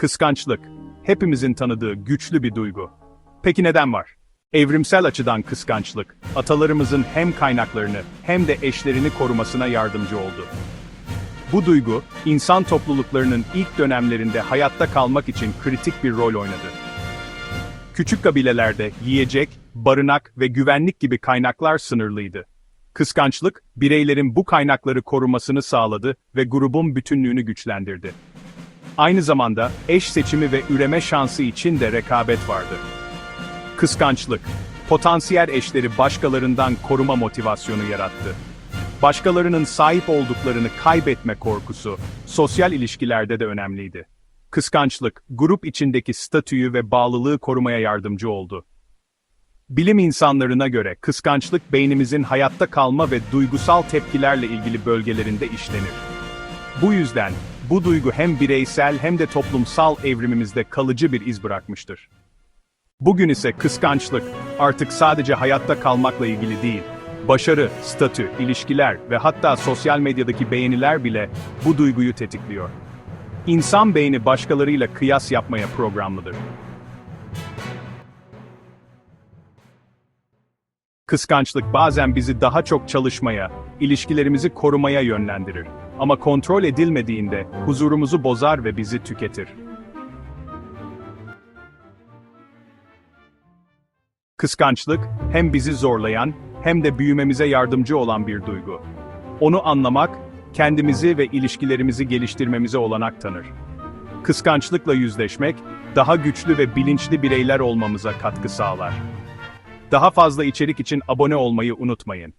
Kıskançlık, hepimizin tanıdığı güçlü bir duygu. Peki neden var? Evrimsel açıdan kıskançlık, atalarımızın hem kaynaklarını hem de eşlerini korumasına yardımcı oldu. Bu duygu, insan topluluklarının ilk dönemlerinde hayatta kalmak için kritik bir rol oynadı. Küçük kabilelerde yiyecek, barınak ve güvenlik gibi kaynaklar sınırlıydı. Kıskançlık, bireylerin bu kaynakları korumasını sağladı ve grubun bütünlüğünü güçlendirdi. Aynı zamanda eş seçimi ve üreme şansı için de rekabet vardı. Kıskançlık, potansiyel eşleri başkalarından koruma motivasyonu yarattı. Başkalarının sahip olduklarını kaybetme korkusu, sosyal ilişkilerde de önemliydi. Kıskançlık, grup içindeki statüyü ve bağlılığı korumaya yardımcı oldu. Bilim insanlarına göre kıskançlık beynimizin hayatta kalma ve duygusal tepkilerle ilgili bölgelerinde işlenir. Bu yüzden, bu duygu hem bireysel hem de toplumsal evrimimizde kalıcı bir iz bırakmıştır. Bugün ise kıskançlık artık sadece hayatta kalmakla ilgili değil, başarı, statü, ilişkiler ve hatta sosyal medyadaki beğeniler bile bu duyguyu tetikliyor. İnsan beyni başkalarıyla kıyas yapmaya programlıdır. Kıskançlık bazen bizi daha çok çalışmaya, ilişkilerimizi korumaya yönlendirir. Ama kontrol edilmediğinde huzurumuzu bozar ve bizi tüketir. Kıskançlık hem bizi zorlayan hem de büyümemize yardımcı olan bir duygu. Onu anlamak, kendimizi ve ilişkilerimizi geliştirmemize olanak tanır. Kıskançlıkla yüzleşmek, daha güçlü ve bilinçli bireyler olmamıza katkı sağlar. Daha fazla içerik için abone olmayı unutmayın.